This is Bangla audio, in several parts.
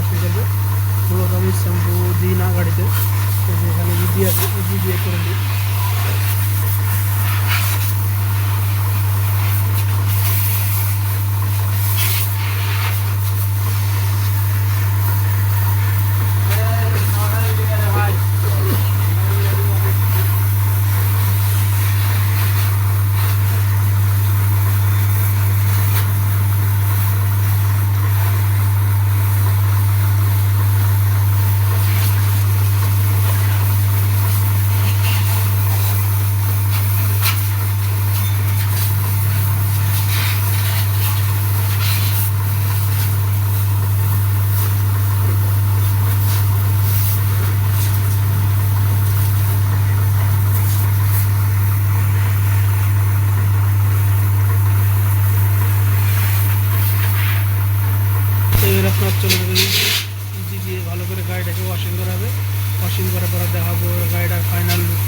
ওয়াশিং করবে মূলত আমি শ্যাম্পু দিই না গাড়িতে তো এখানে ইজি আছে ইজি দিয়ে করে দিই তো চলে দিয়ে ভালো করে গাড়িটাকে ওয়াশিং করা হবে ওয়াশিং করার পর দেখাবো গাড়িটার ফাইনাল লুক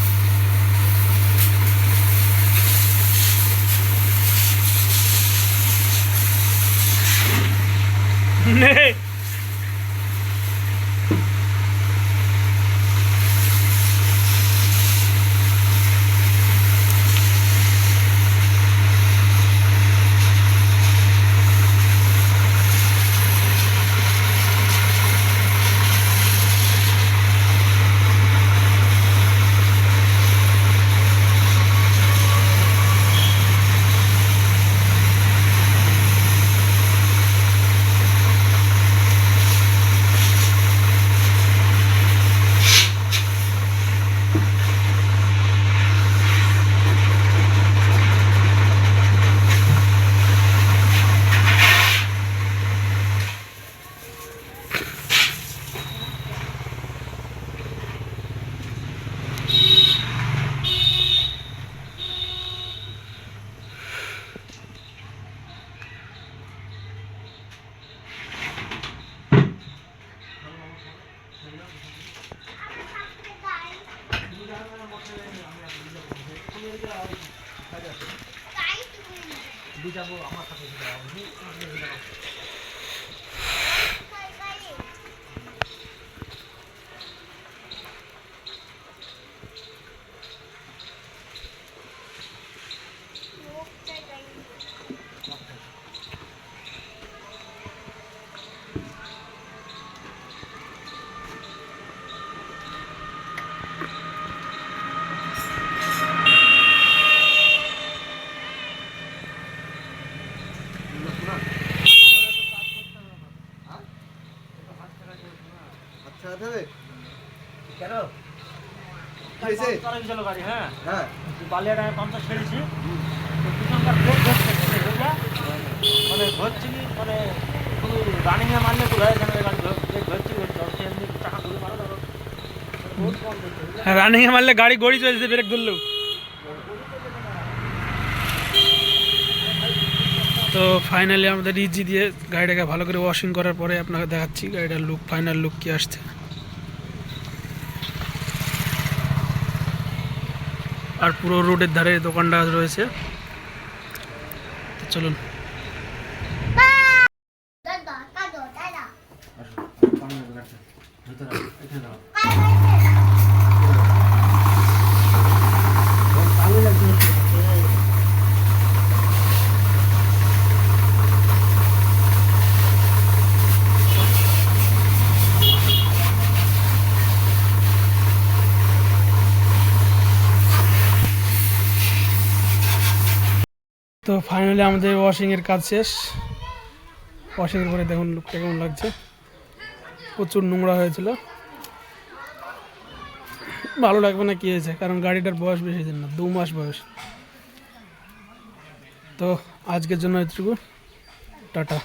নে আচ্ছা কেন? হয়েছে? গাড়ি হ্যাঁ? হ্যাঁ। বালিয়াটায় পাম্পটা ছেড়েছি পিছনকার ব্রেক ধরছে মানে ধরছি মানে শুধু রানিংয়ে মারলে তো গাড়ি ধরছি ধরছি এমনি মারো ধরো মারলে গাড়ি গড়ি চলছে ব্রেক ধরলেও। তো ফাইনালি আমাদের ইজি দিয়ে গাড়িটাকে ভালো করে ওয়াশিং করার পরে আপনাকে দেখাচ্ছি গাড়িটার লুক ফাইনাল লুক কি আসছে। আর পুরো রোডের ধারে দোকানটা রয়েছে। চলুন। দাদা দাদা দাদা তো ফাইনালি আমাদের ওয়াশিংয়ের কাজ শেষ। ওয়াশিংয়ের পরে দেখুন লুকটা কেমন লাগছে। প্রচুর নোংরা হয়েছিল। ভালো লাগবে না কি হয়েছে, কারণ গাড়িটার বয়স বেশি দিন না, দু মাস বয়স। তো আজকের জন্য এটুকু টাটা।